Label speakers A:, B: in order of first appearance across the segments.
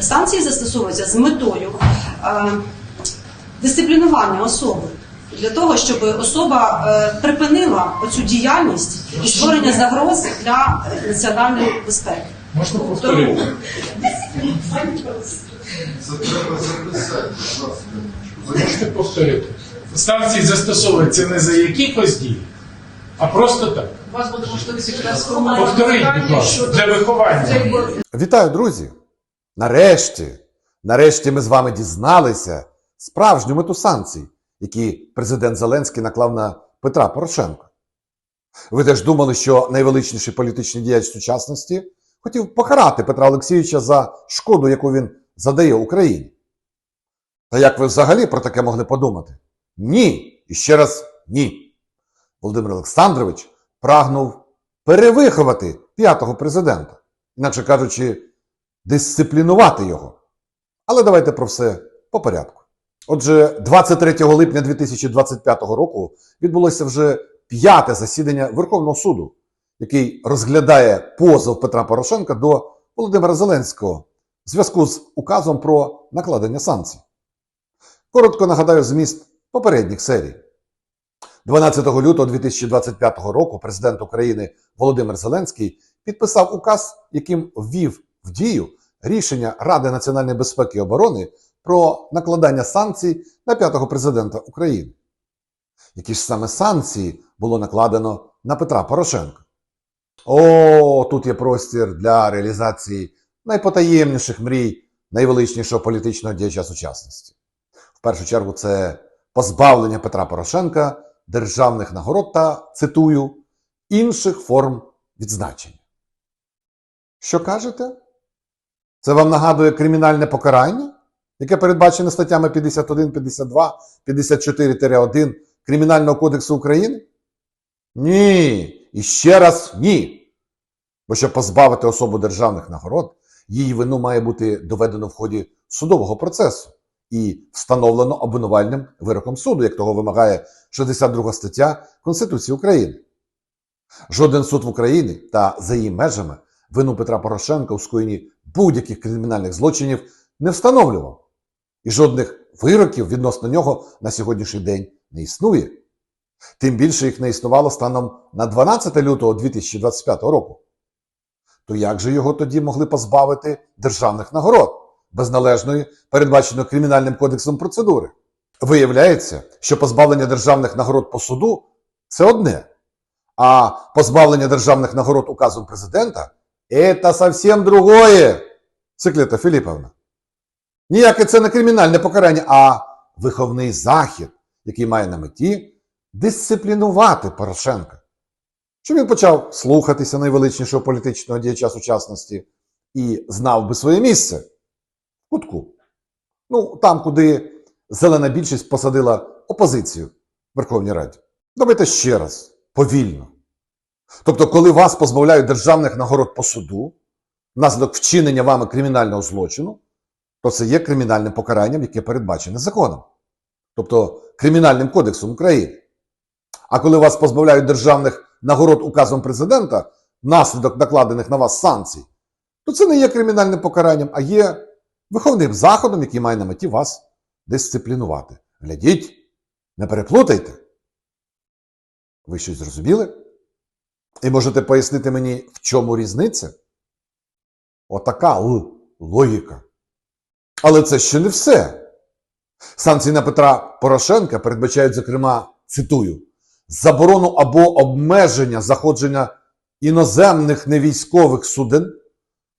A: Санкції застосовуються з метою е, дисциплінування особи для того, щоб особа е, припинила оцю діяльність і створення загроз для національної безпеки.
B: Можна повторити?
C: Це треба записати, будь.
B: Можете повторити? Санкції застосовуються не за якихось дій, а просто так.
D: У вас буде можливість якраз
B: Повторіть, будь ласка, для виховання.
E: Вітаю, друзі! Нарешті, нарешті ми з вами дізналися справжню мету санкцій, які президент Зеленський наклав на Петра Порошенка. Ви теж думали, що найвеличніший політичний діяч сучасності хотів покарати Петра Олексійовича за шкоду, яку він задає Україні. Та як ви взагалі про таке могли подумати? Ні. І ще раз ні. Володимир Олександрович прагнув перевиховати п'ятого президента, інакше кажучи, дисциплінувати його. Але давайте про все по порядку. Отже, 23 липня 2025 року відбулося вже п'яте засідання Верховного суду, який розглядає позов Петра Порошенка до Володимира Зеленського в зв'язку з указом про накладення санкцій. Коротко нагадаю зміст попередніх серій. 12 лютого 2025 року президент України Володимир Зеленський підписав указ, яким ввів в дію рішення Ради національної безпеки і оборони про накладання санкцій на п'ятого президента України. Які ж саме санкції було накладено на Петра Порошенка? О, тут є простір для реалізації найпотаємніших мрій найвеличнішого політичного діяча сучасності. В першу чергу, це позбавлення Петра Порошенка державних нагород та, цитую, інших форм відзначення. Що кажете? Це вам нагадує кримінальне покарання, яке передбачене статтями 51, 52, 54-1 Кримінального кодексу України? Ні. І ще раз ні. Бо щоб позбавити особу державних нагород, її вину має бути доведено в ході судового процесу і встановлено обвинувальним вироком суду, як того вимагає 62 стаття Конституції України. Жоден суд в Україні та за її межами вину Петра Порошенка у скоєнні будь-яких кримінальних злочинів не встановлював. І жодних вироків відносно нього на сьогоднішній день не існує. Тим більше їх не існувало станом на 12 лютого 2025 року. То як же його тоді могли позбавити державних нагород без належної, передбаченої Кримінальним кодексом процедури? Виявляється, що позбавлення державних нагород по суду це одне, а позбавлення державних нагород указом президента це зовсім другое, Циклета Філіповна. Ніяке це не кримінальне покарання, а виховний захід, який має на меті дисциплінувати Порошенка. Щоб він почав слухатися найвеличнішого політичного діяча сучасності і знав би своє місце кутку. Ну, там, куди зелена більшість посадила опозицію в Верховній Раді. Давайте ще раз, повільно. Тобто, коли вас позбавляють державних нагород по суду, внаслідок вчинення вами кримінального злочину, то це є кримінальним покаранням, яке передбачене законом, тобто Кримінальним кодексом України. А коли вас позбавляють державних нагород указом президента, внаслідок накладених на вас санкцій, то це не є кримінальним покаранням, а є виховним заходом, який має на меті вас дисциплінувати. Глядіть, не переплутайте. Ви щось зрозуміли? І можете пояснити мені, в чому різниця? Отака л логіка. Але це ще не все. Санкції на Петра Порошенка передбачають, зокрема, цитую, заборону або обмеження заходження іноземних невійськових суден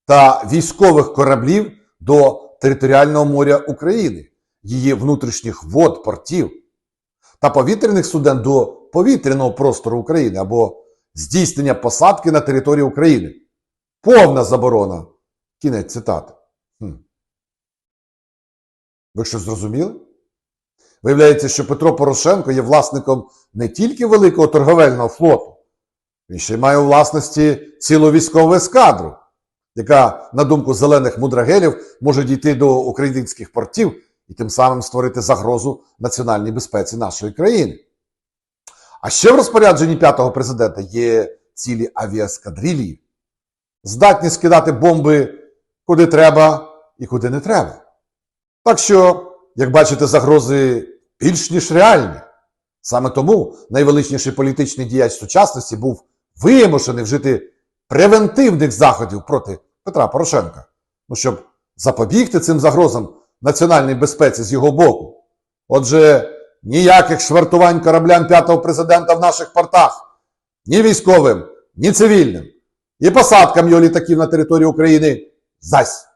E: та військових кораблів до територіального моря України, її внутрішніх вод, портів та повітряних суден до повітряного простору України або здійснення посадки на території України. Повна заборона. Кінець цитати. Хм. Ви що зрозуміли? Виявляється, що Петро Порошенко є власником не тільки великого торговельного флоту, він ще й має у власності цілу військову ескадру, яка, на думку зелених мудрагелів, може дійти до українських портів і тим самим створити загрозу національній безпеці нашої країни. А ще в розпорядженні п'ятого президента є цілі авіаскадрилії, здатні скидати бомби куди треба і куди не треба. Так що, як бачите, загрози більш ніж реальні. Саме тому найвеличніший політичний діяч сучасності був вимушений вжити превентивних заходів проти Петра Порошенка, ну, щоб запобігти цим загрозам національній безпеці з його боку. Отже, ніяких швартувань кораблям п'ятого президента в наших портах, ні військовим, ні цивільним, і посадкам його літаків на території України зась.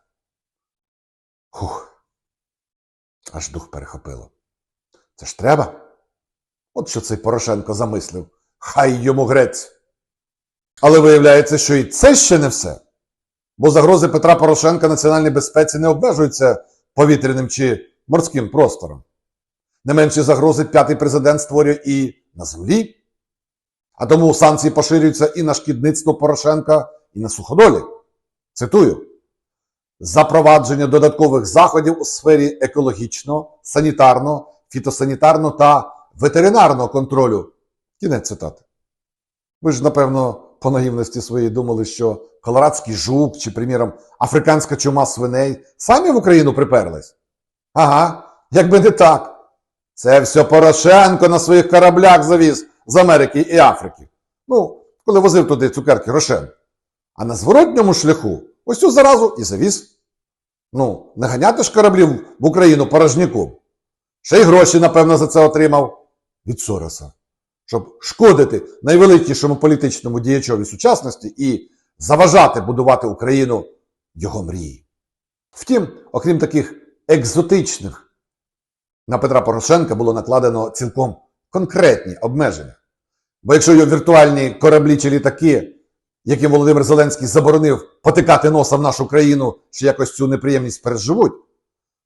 E: Фух. Аж дух перехопило. Це ж треба. От що цей Порошенко замислив. Хай йому грець. Але виявляється, що і це ще не все. Бо загрози Петра Порошенка національній безпеці не обмежуються повітряним чи морським простором. Не менші загрози п'ятий президент створює і на землі. А тому санкції поширюються і на шкідництво Порошенка, і на суходолі. Цитую: запровадження додаткових заходів у сфері екологічного, санітарного, фітосанітарного та ветеринарного контролю. Кінець цитати. Ви ж, напевно, по наївності своїй думали, що колорадський жук чи, приміром, африканська чума свиней самі в Україну приперлись? Ага, якби не так. Це все Порошенко на своїх кораблях завіз з Америки і Африки. Ну, коли возив туди цукерки Рошен. А на зворотньому шляху ось цю заразу і завіз. Ну, не ганяти ж кораблів в Україну порожняком. Ще й гроші, напевно, за це отримав від Сороса, щоб шкодити найвеликішому політичному діячові сучасності і заважати будувати Україну його мрії. Втім, окрім таких екзотичних, на Петра Порошенка було накладено цілком конкретні обмеження. Бо якщо його віртуальні кораблі чи літаки, яким Володимир Зеленський заборонив потикати носа в нашу країну, що якось цю неприємність переживуть,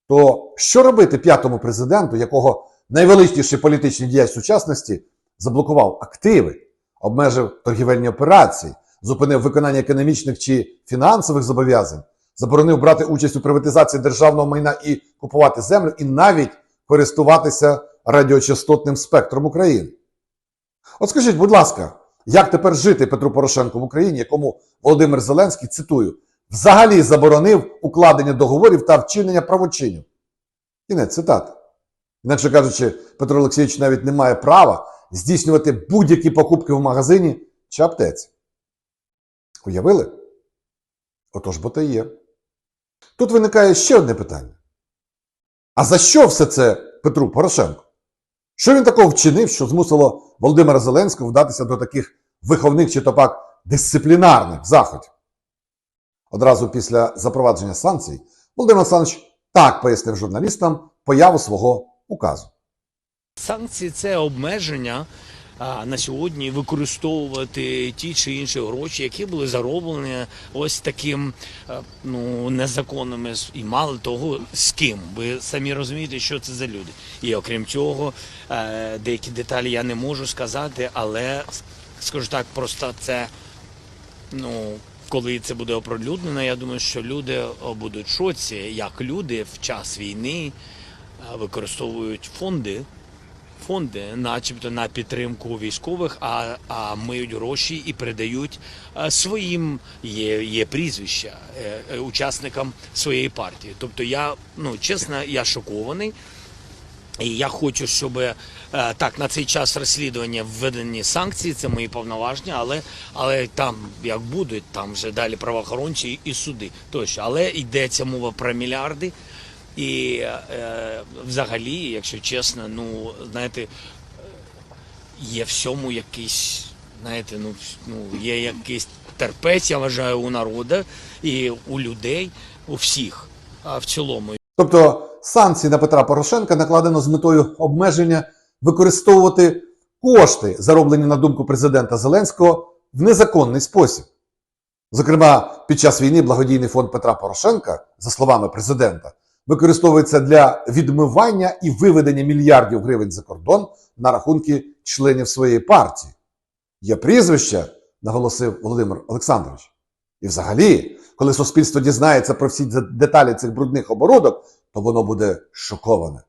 E: то що робити п'ятому президенту, якого найвеличніший політичний діяч сучасності заблокував активи, обмежив торгівельні операції, зупинив виконання економічних чи фінансових зобов'язань, заборонив брати участь у приватизації державного майна і купувати землю, і навіть користуватися радіочастотним спектром України? От скажіть, будь ласка, як тепер жити Петру Порошенку в Україні, якому Володимир Зеленський, цитую, взагалі заборонив укладення договорів та вчинення правочинів? Кінець цитати. Інакше кажучи, Петро Олексійович навіть не має права здійснювати будь-які покупки в магазині чи аптеці. Уявили? Отож, бо і є. Тут виникає ще одне питання. А за що все це Петру Порошенку? Що він такого вчинив, що змусило Володимира Зеленського вдатися до таких виховних чи то пак дисциплінарних заходів? Одразу після запровадження санкцій Володимир Олександрович так пояснив журналістам появу свого указу.
D: Санкції це обмеження на сьогодні використовувати ті чи інші гроші, які були зароблені ось таким ну незаконними і мало того з ким. Ви самі розумієте, що це за люди. І окрім цього, е, деякі деталі я не можу сказати, але скажу так, просто це ну. Коли це буде оприлюднено, я думаю, що люди будуть шоці, як люди в час війни використовують фонди фонди, начебто на підтримку військових, а, а миють гроші і передають е, своїм є, є прізвища е, е, учасникам своєї партії. Тобто я ну чесно, я шокований. І я хочу, щоб так на цей час розслідування введені санкції, це мої повноваження, але але там як будуть, там вже далі правоохоронці і суди тощо. Але йдеться мова про мільярди. І е, взагалі, якщо чесно, ну знаєте, є всьому якийсь, знаєте, ну, ну є якийсь терпець, я вважаю, у народу і у людей, у всіх а в цілому.
E: Тобто санкції на Петра Порошенка накладено з метою обмеження використовувати кошти, зароблені на думку президента Зеленського, в незаконний спосіб. Зокрема, під час війни благодійний фонд Петра Порошенка, за словами президента, використовується для відмивання і виведення мільярдів гривень за кордон на рахунки членів своєї партії. Є прізвище, наголосив Володимир Олександрович. І взагалі, коли суспільство дізнається про всі деталі цих брудних оборудок, то воно буде шоковане,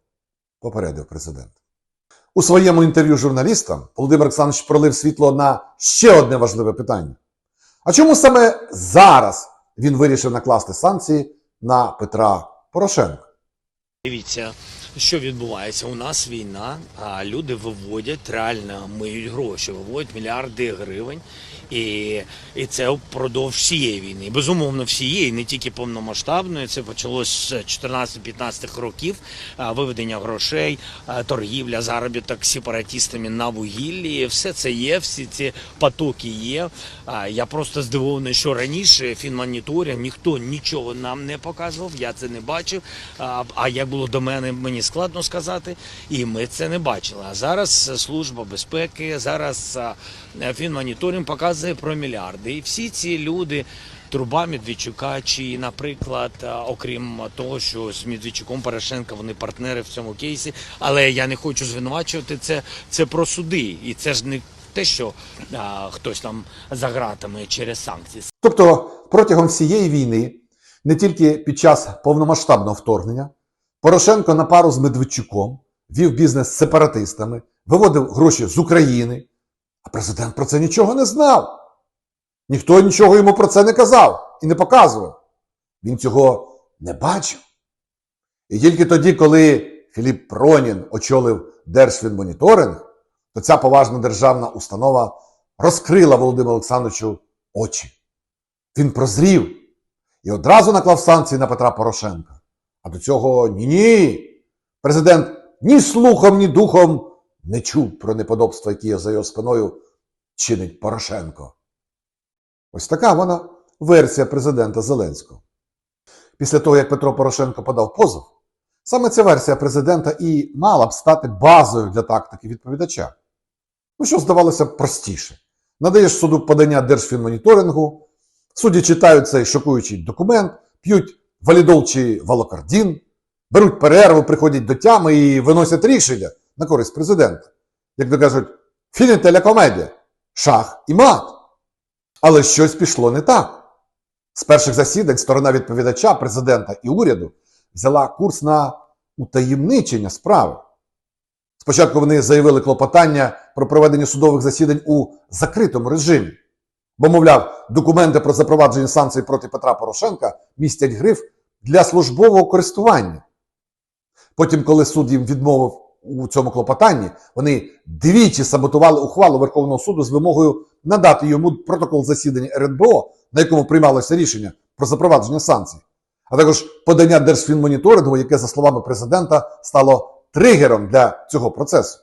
E: попередив президент. У своєму інтерв'ю журналістам Володимир Олександрович пролив світло на ще одне важливе питання. А чому саме зараз він вирішив накласти санкції на Петра Порошенка.
D: Дивіться, що відбувається. У нас війна, а люди виводять реально миють гроші, виводять мільярди гривень. І, і це впродовж всієї війни. Безумовно, всієї, не тільки повномасштабної. Це почалось з 14-15 років. Виведення грошей, торгівля, заробіток сепаратистами на вугіллі. Все це є, всі ці потоки є. Я просто здивований, що раніше фінмоніторинг ніхто нічого нам не показував. Я це не бачив. А як було до мене, мені складно сказати, і ми це не бачили. А зараз служба безпеки, зараз фінмоніторинг показує про мільярди. І всі ці люди. Труба Медведчука, чи, наприклад, окрім того, що з Медведчуком Порошенка вони партнери в цьому кейсі, але я не хочу звинувачувати це. Це про суди, і це ж не те, що а, хтось там за ґратами через санкції.
E: Тобто протягом всієї війни, не тільки під час повномасштабного вторгнення, Порошенко на пару з Медведчуком вів бізнес з сепаратистами, виводив гроші з України, а президент про це нічого не знав. Ніхто нічого йому про це не казав і не показував. Він цього не бачив. І тільки тоді, коли Філіп Пронін очолив Держфінмоніторинг, то ця поважна державна установа розкрила Володимиру Олександровичу очі. Він прозрів і одразу наклав санкції на Петра Порошенка. А до цього ні-ні. Президент ні слухом, ні духом не чув про неподобства, які за його спиною чинить Порошенко. Ось така вона версія президента Зеленського. Після того, як Петро Порошенко подав позов, саме ця версія президента і мала б стати базою для тактики відповідача. Ну, що здавалося простіше. Надаєш суду подання Держфінмоніторингу, судді читають цей шокуючий документ, п'ють валідол чи валокардін, беруть перерву, приходять до тями і виносять рішення на користь президента. Як то кажуть, фінітеля комедія, шах і мат. Але щось пішло не так. З перших засідань сторона відповідача, президента і уряду взяла курс на утаємничення справи. Спочатку вони заявили клопотання про проведення судових засідань у закритому режимі, бо, мовляв, документи про запровадження санкцій проти Петра Порошенка містять гриф для службового користування. Потім, коли суд їм відмовив у цьому клопотанні, вони двічі саботували ухвалу Верховного суду з вимогою надати йому протокол засідання РНБО, на якому приймалося рішення про запровадження санкцій, а також подання Держфінмоніторингу, яке, за словами президента, стало тригером для цього процесу.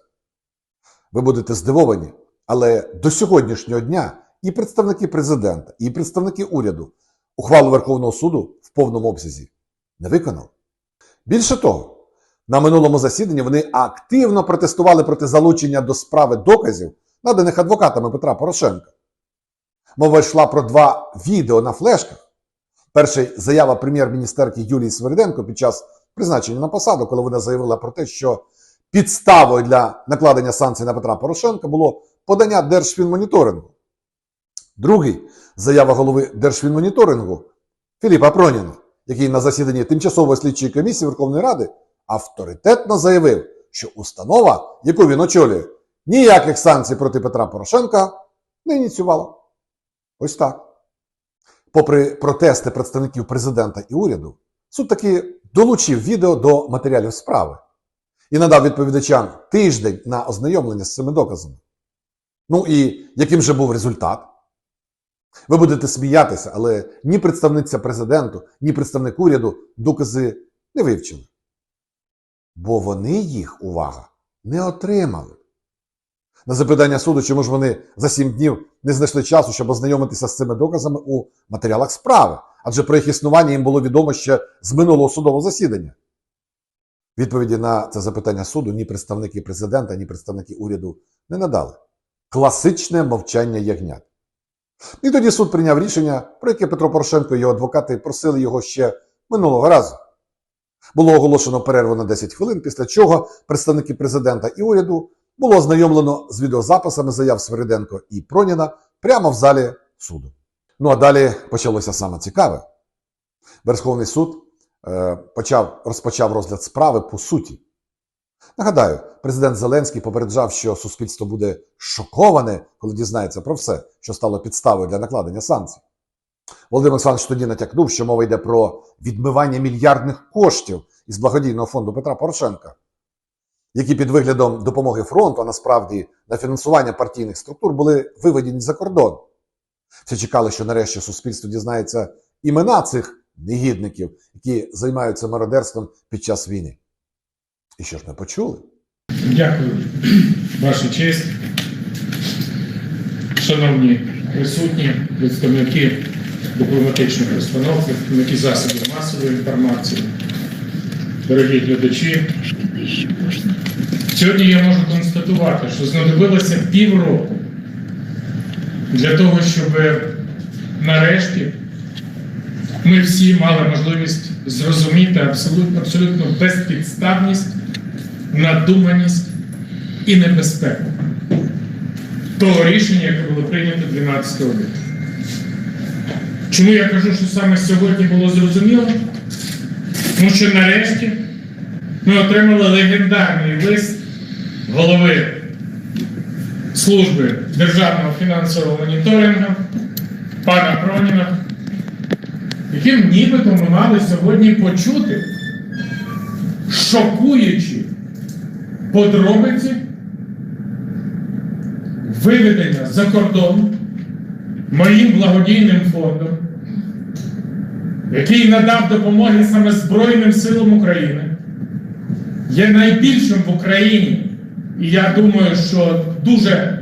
E: Ви будете здивовані, але до сьогоднішнього дня і представники президента, і представники уряду ухвалу Верховного суду в повному обсязі не виконали. Більше того, на минулому засіданні вони активно протестували проти залучення до справи доказів, наданих адвокатами Петра Порошенка. Мова йшла про два відео на флешках. Перший заява прем'єр-міністерки Юлії Свериденко під час призначення на посаду, коли вона заявила про те, що підставою для накладення санкцій на Петра Порошенка було подання Держфінмоніторингу. Другий заява голови Держфінмоніторингу Філіпа Проніна, який на засіданні тимчасової слідчої комісії Верховної Ради авторитетно заявив, що установа, яку він очолює, ніяких санкцій проти Петра Порошенка не ініціювала. Ось так. Попри протести представників президента і уряду, суд таки долучив відео до матеріалів справи і надав відповідачам тиждень на ознайомлення з цими доказами. Ну і яким же був результат? Ви будете сміятися, але ні представниця президенту, ні представник уряду докази не вивчили. Бо вони їх, увага, не отримали. На запитання суду, чому ж вони за сім днів не знайшли часу, щоб ознайомитися з цими доказами у матеріалах справи, адже про їх існування їм було відомо ще з минулого судового засідання. Відповіді на це запитання суду ні представники президента, ні представники уряду не надали. Класичне мовчання ягнят. І тоді суд прийняв рішення, про яке Петро Порошенко і його адвокати просили його ще минулого разу. Було оголошено перерву на 10 хвилин, після чого представники президента і уряду було ознайомлено з відеозаписами заяв Свериденко і Проніна прямо в залі суду. Ну а далі почалося саме цікаве. Верховний суд е, почав, розпочав розгляд справи по суті. Нагадаю, президент Зеленський попереджав, що суспільство буде шоковане, коли дізнається про все, що стало підставою для накладення санкцій. Володимир Олександрович тоді натякнув, що мова йде про відмивання мільярдних коштів із благодійного фонду Петра Порошенка, які під виглядом допомоги фронту, а насправді на фінансування партійних структур були виведені за кордон. Всі чекали, що нарешті суспільство дізнається імена цих негідників, які займаються мародерством під час війни. І що ж ми почули?
B: Дякую, Ваша честь. Шановні присутні, представники дипломатичних установ, представники засобів масової інформації, дорогі глядачі. Сьогодні я можу констатувати, що знадобилося півроку для того, щоб нарешті ми всі мали можливість зрозуміти абсолютно, абсолютно безпідставність надуманість і небезпеку того рішення, яке було прийнято 12 лютого. Чому я кажу, що саме сьогодні було зрозуміло? Тому що нарешті ми отримали легендарний лист голови служби державного фінансового моніторингу пана Проніна, яким нібито ми мали сьогодні почути шокуючі подробиці виведення за кордон моїм благодійним фондом, який надав допомоги саме Збройним силам України, є найбільшим в Україні, і я думаю, що дуже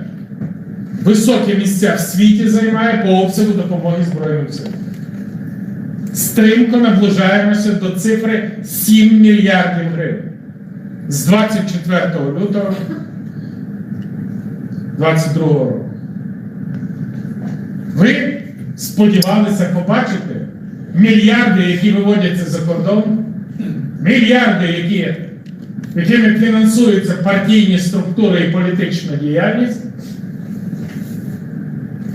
B: високі місця в світі займає по обсягу допомоги Збройним силам. Стрімко наближаємося до цифри 7 мільярдів гривень з 24 лютого 22 року. Ви сподівалися побачити мільярди, які виводяться за кордон, мільярди, які, якими фінансуються партійні структури і політична діяльність,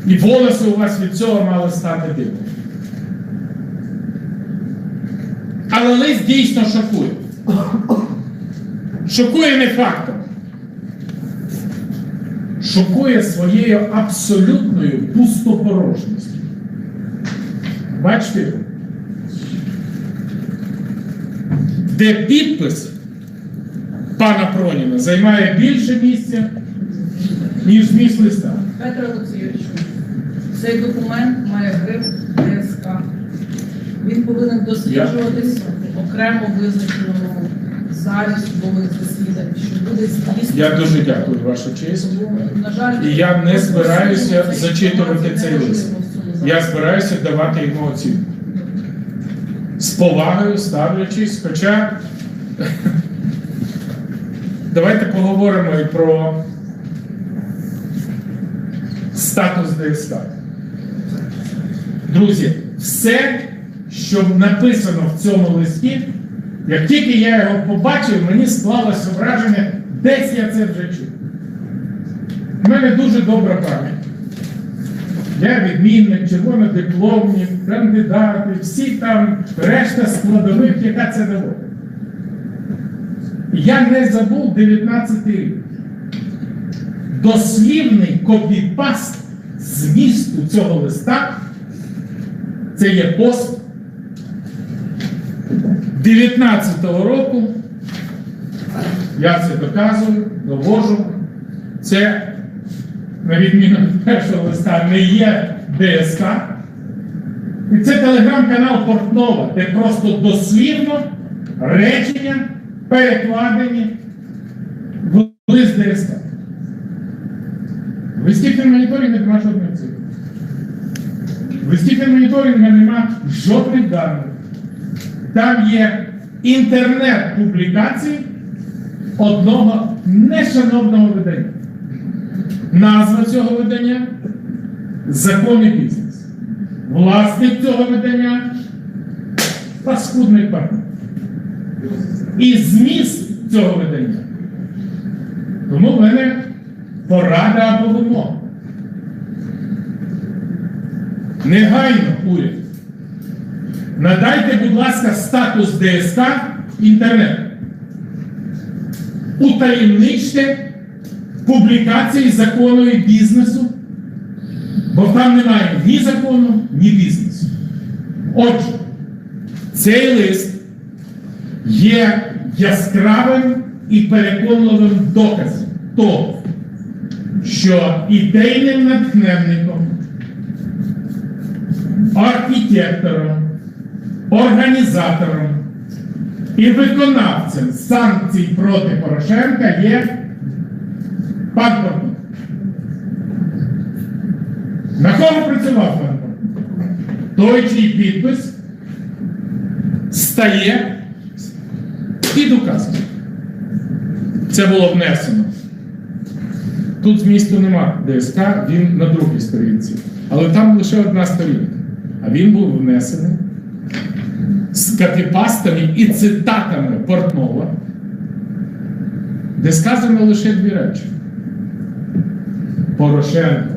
B: і волоси у вас від цього мали стати дивними. Але лист дійсно шокує. Шокує не фактом. Шокує своєю абсолютною пустопорожністю. Бачите? Де підпис пана Проніна займає більше місця, ніж зміст листа.
F: Петро Олексійович, цей документ має гриф ДСК. Він повинен досліджуватись окремо визначеному залі судових засідань, що буде здійснено.
B: Я дуже дякую, ваша честь.
F: На жаль,
B: І я не збираюся зачитувати цей лист. Я збираюся давати йому оцінку. З повагою ставлячись, хоча давайте поговоримо і про статус ДСК. Друзі, все, що написано в цьому листі, як тільки я його побачив, мені склалося враження, десь я це вже чув. У мене дуже добра пам'ять. Я відмінник, червонодипломні, кандидати, всі там решта складових, яка це доводить. Я не забув 19 рік. Дослівний копіпаст змісту цього листа це є пост 19-го року. Я це доказую, довожу. Це на відміну від першого листа, не є ДСК. І це телеграм-канал Портнова, де просто дослівно речення перекладені в лист ДСК. В листі фінмоніторингу нема жодної цифри. В листі фінмоніторингу нема жодних даних. Там є інтернет-публікації одного нешановного видання. Назва цього видання Закон і бізнес. Власник цього видання паскудний партнер. І зміст цього видання. Тому в мене порада або вимога. Негайно уряд. Надайте, будь ласка, статус ДСК інтернету. Утаємничте публікації закону і бізнесу Бо там немає ні закону, ні бізнесу. Отже, цей лист є яскравим і переконливим доказом того, що ідейним натхненником, архітектором, організатором і виконавцем санкцій проти Порошенка є пан Портнов. На кого працював пан Портнов? Той, чий підпис стає під указом. Це було внесено. Тут змісту нема ДСК, він на другій сторінці. Але там лише одна сторінка. А він був внесений копіпастами і цитатами Портнова, де сказано лише дві речі. Порошенко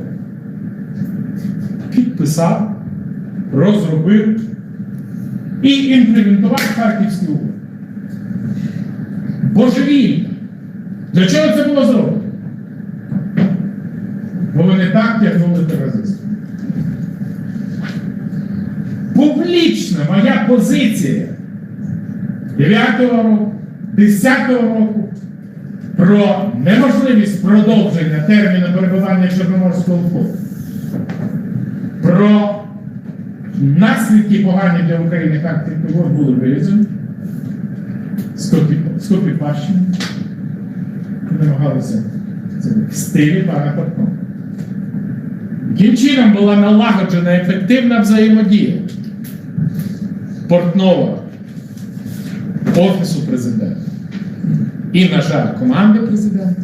B: підписав, розробив і імплементував Харківський угод. Божевільно. Для чого це було зроблено? Бо вони так тягнули терористів. Позиція 9-го року, 10-го року про неможливість продовження терміну перебування Чорноморського флоту, про наслідки погані для України Харківського угод були вирізані, скопі- скопіпащені, намагалися в стилі пана. Яким чином була налагоджена ефективна взаємодія Портнова, Офісу президента і, на жаль, команди президента.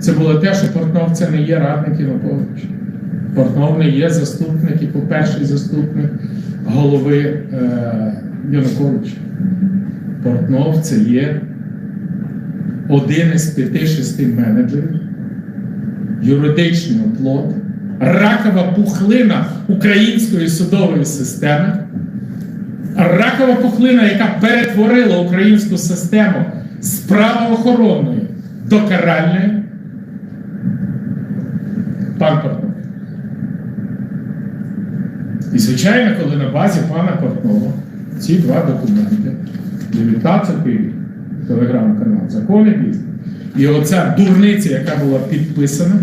B: Це було те, що Портнов це не є радник Януковича. Портнов не є заступник і перший заступник голови е, Януковича. Портнов це є один із п'яти-шести менеджерів юридичний оплот, ракова пухлина української судової системи, ракова пухлина, яка перетворила українську систему з правоохоронної до каральної. Пан Портнов. І, звичайно, коли на базі пана Портнова ці два документи, 19 рік, телеграм-канал, закони бізнес, і оця дурниця, яка була підписана,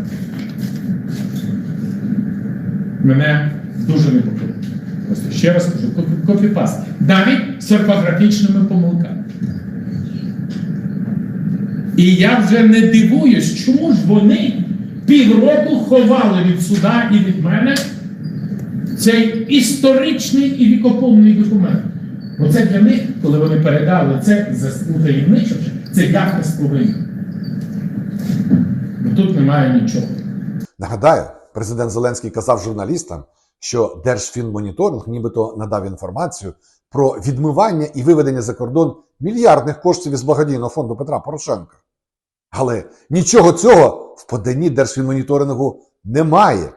B: мене дуже непокоїть. Просто ще раз кажу, копі- копіпаст. Навіть з орфографічними помилками. І я вже не дивуюсь, чому ж вони півроку ховали від суда і від мене цей історичний і вікоповний документ. Оце для них, коли вони передали це за утаємничивши, це явка сповинна. Бо тут немає нічого.
E: Нагадаю, президент Зеленський казав журналістам, що Держфінмоніторинг нібито надав інформацію про відмивання і виведення за кордон мільярдних коштів із благодійного фонду Петра Порошенка. Але нічого цього в поданні Держфінмоніторингу немає.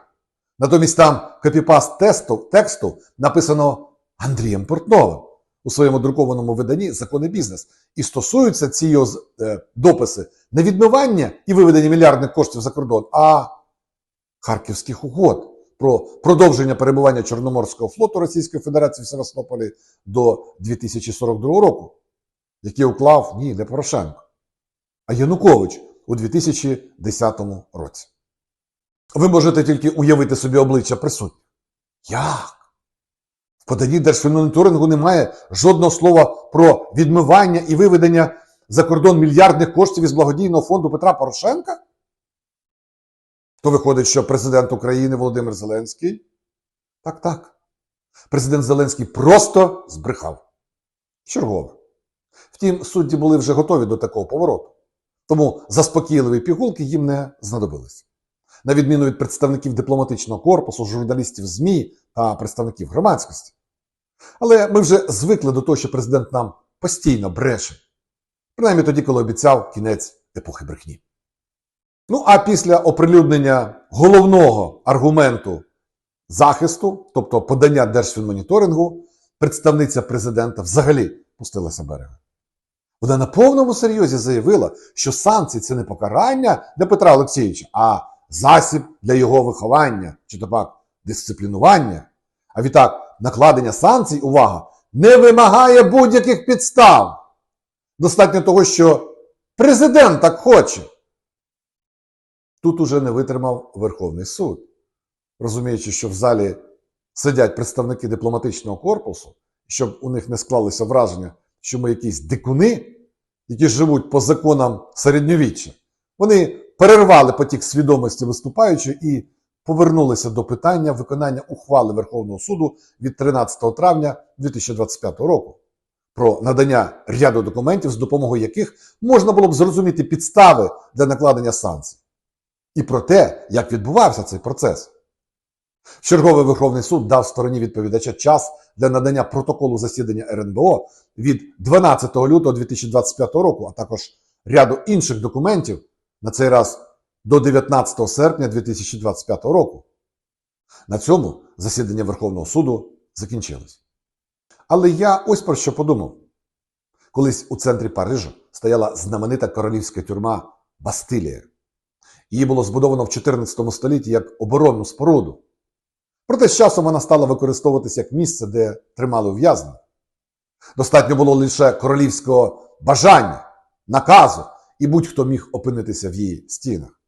E: Натомість там копіпаст тесту, тексту написано Андрієм Портновим у своєму друкованому виданні Закони бізнес. І стосуються ці його е, дописи не відмивання і виведення мільярдних коштів за кордон, а Харківських угод про продовження перебування Чорноморського флоту Російської Федерації в Севастополі до 2042 року, який уклав ні, не Порошенко, а Янукович у 2010 році. Ви можете тільки уявити собі обличчя присутніх. Як? В поданні Держфінмоніторингу немає жодного слова про відмивання і виведення за кордон мільярдних коштів із благодійного фонду Петра Порошенка? То виходить, що президент України Володимир Зеленський. Так, так. Президент Зеленський просто збрехав. Чергове. Втім, судді були вже готові до такого повороту. Тому заспокійливі пігулки їм не знадобились. На відміну від представників дипломатичного корпусу, журналістів ЗМІ та представників громадськості. Але ми вже звикли до того, що президент нам постійно бреше. Принаймні тоді, коли обіцяв кінець епохи брехні. Ну а після оприлюднення головного аргументу захисту, тобто подання Держфінмоніторингу, представниця президента взагалі пустилася берега. Вона на повному серйозі заявила, що санкції це не покарання для Петра Олексійовича, а засіб для його виховання чи то дисциплінування. А відтак, накладення санкцій, увага, не вимагає будь-яких підстав. Достатньо того, що президент так хоче. Тут уже не витримав Верховний суд, розуміючи, що в залі сидять представники дипломатичного корпусу, щоб у них не склалося враження, що ми якісь дикуни, які живуть по законам середньовіччя. Вони перервали потік свідомості виступаючи і повернулися до питання виконання ухвали Верховного суду від 13 травня 2025 року про надання ряду документів, з допомогою яких можна було б зрозуміти підстави для накладення санкцій, і про те, як відбувався цей процес. Черговий Верховний суд дав стороні відповідача час для надання протоколу засідання РНБО від 12 лютого 2025 року, а також ряду інших документів, на цей раз до 19 серпня 2025 року. На цьому засідання Верховного суду закінчилось. Але я ось про що подумав. Колись у центрі Парижа стояла знаменита королівська тюрма Бастилія. Її було збудовано в 14 столітті як оборонну споруду. Проте з часом вона стала використовуватися як місце, де тримали ув'язнених. Достатньо було лише королівського бажання, наказу, і будь-хто міг опинитися в її стінах.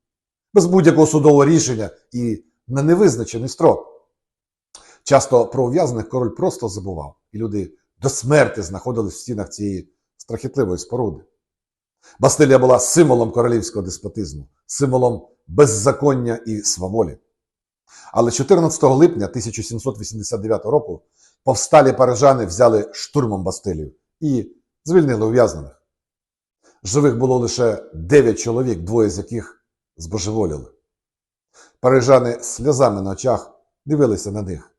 E: Без будь-якого судового рішення і на невизначений строк. Часто про ув'язнених король просто забував, і люди до смерти знаходились в стінах цієї страхітливої споруди. Бастилія була символом королівського деспотизму, символом беззаконня і сваволі. Але 14 липня 1789 року повсталі парижани взяли штурмом Бастилію і звільнили ув'язнених. Живих було лише 9 чоловік, двоє з яких збожеволіли. Парижани сльозами на очах дивилися на них,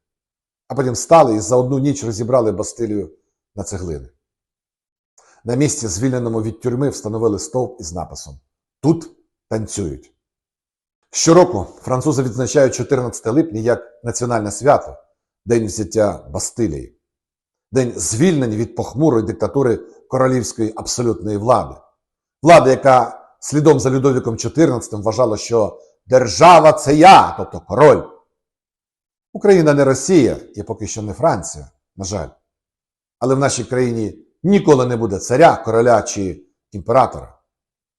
E: а потім стали і за одну ніч розібрали Бастилію на цеглини. На місці, звільненому від тюрми, встановили стовп із написом Тут танцюють. Щороку французи відзначають 14 липня як національне свято День взяття Бастилії, день звільнення від похмурої диктатури королівської абсолютної влади. Влади, яка слідом за Людовіком XIV вважала, що держава це я, тобто король. Україна не Росія і поки що не Франція, на жаль. Але в нашій країні ніколи не буде царя, короля чи імператора.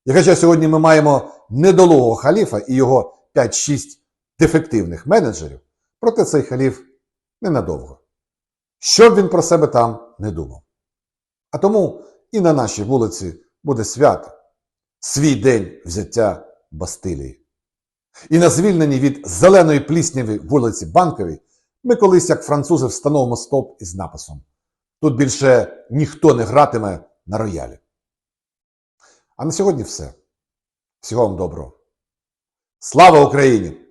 E: І хоча сьогодні ми маємо недолугого халіфа і його 5-6 дефективних менеджерів, проте цей халіф ненадовго. Що б він про себе там не думав. А тому і на нашій вулиці буде свято, свій день взяття Бастилії. І на звільненні від зеленої плісняви вулиці Банковій ми колись, як французи, встановимо стоп із написом. Тут більше ніхто не гратиме на роялі. А на сьогодні все. Всього вам доброго. Слава Україні!